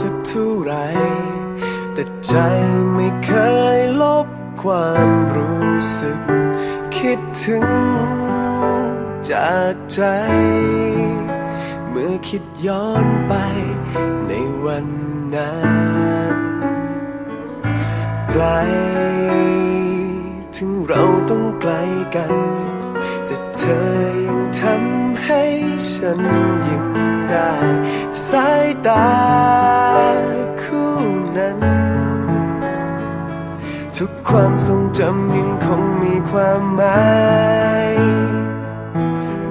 สักเท่าไร แต่ใจไม่เคยลบความรู้สึก คิดถึงจากใจ เมื่อคิดย้อนไปในวันนั้นไกล ถึงเราต้องไกลกัน แต่เธอยังทำให้ฉันยิ้มได้ สายตา นั้น ทุกความทรงจำยังคงมีความหมาย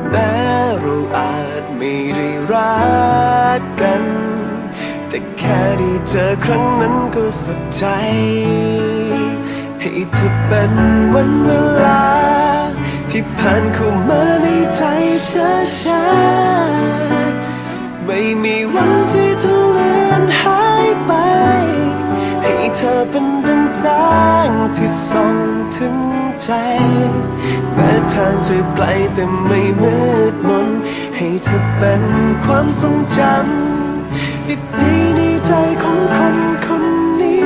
แม้เราอาจไม่ได้รักกัน แต่แค่ได้เจอครั้งนั้นก็สุดใจ ให้เธอเป็นวันเวลา ที่ผ่านเข้ามาในใจช้าๆไม่มีวันที่จะเลือนหายไป เธอเป็นดังแสงที่ส่องถึงใจแม้ทางจะไกลแต่ไม่มืดมน ให้เธอเป็นความทรงจำดีๆในใจของคนคนนี้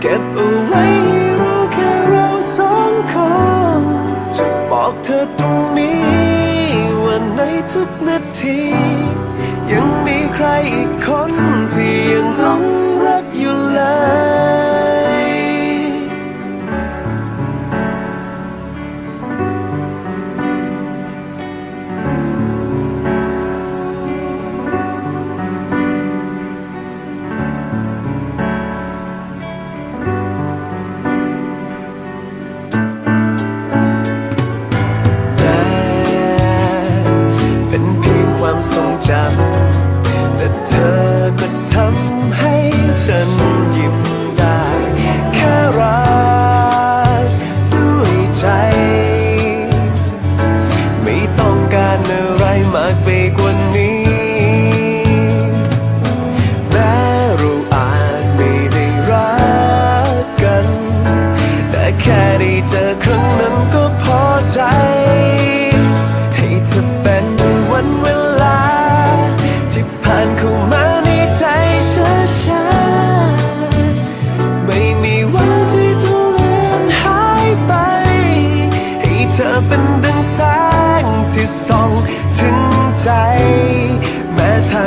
เก็บเอาไว้ให้รู้แค่เราสองคนจะบอกเธอตรงนี้ว่าในทุกนาที ยังมีใครอีกคนที่ยังหลงรัก sen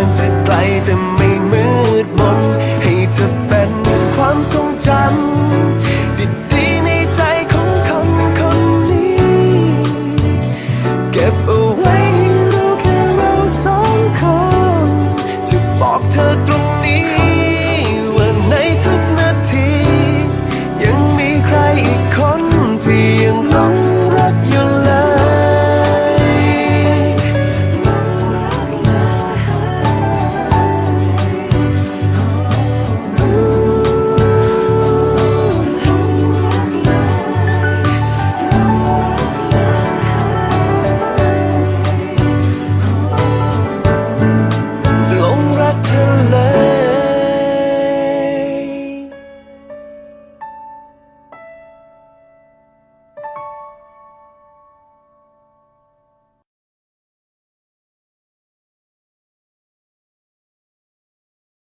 time to